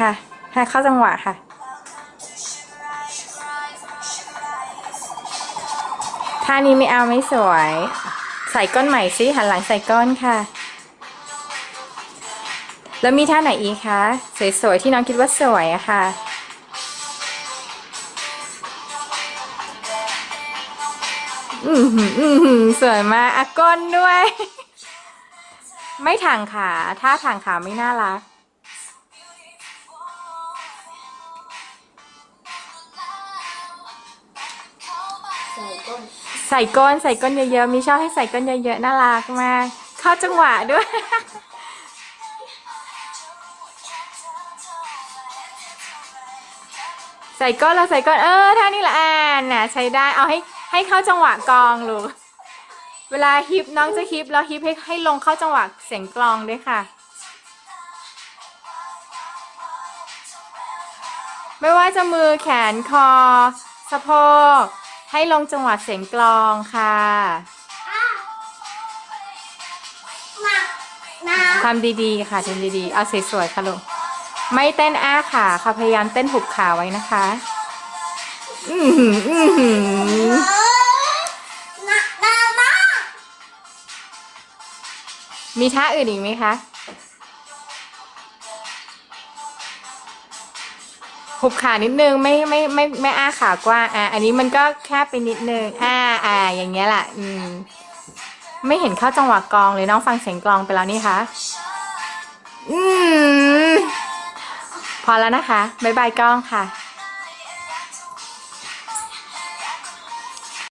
ค่ะค่ะเข้าจังหวะค่ะ ท่านี้ไม่เอาไม่สวย ใส่ก้นใหม่สิหันหลังใส่ก้นค่ะ แล้วมีท่าไหนอีกคะสวยๆที่น้องคิดว่าสวยอะค่ะอือหืออือหือสวยมากอะก้นด้วย ไม่ถางขา ถ้าถางขาไม่น่ารัก ใส่ก้นใส่ก้นเยอะๆมีชอบให้ใส่ก้นเยอะๆน่ารักมาก เข้าจังหวะด้วย ใส่ก้นแล้วใส่ก้นเออท่านี้ละอ่านน่ะใช้ได้เอาให้ให้เข้าจังหวะกลองลูกเวลาฮิปน้องจะฮิปแล้วฮิปให้ให้ลงเข้าจังหวะเสียงกลองด้วยค่ะ ไม่ว่าจะมือแขนคอ สะโพก ให้ลงจังหวะเสียงกลองค่ะมาน้ทำดีๆ ค่ะทำดีๆ เอาสวยๆ ค่ะลูก ไม่เต้นอ้าขาค่ะ พยายามเต้นหุบขาไว้นะคะ อือหืออื้อหือำน้ำน้ำมากมีท่าอื่นอีกไหมคะ หุบขานิดนึงไม่ไม่ไม่ไม่อ้าขากว้างอะอันนี้มันก็แค่ไปนิดนึงอ่าอ่าอย่างเงี้ยแหละอืมไม่เห็นเข้าจังหวะกลองเลยน้องฟังเสียงกลองไปแล้วนี่คะอืมพอแล้วนะคะบ๊ายบายกล้องค่ะ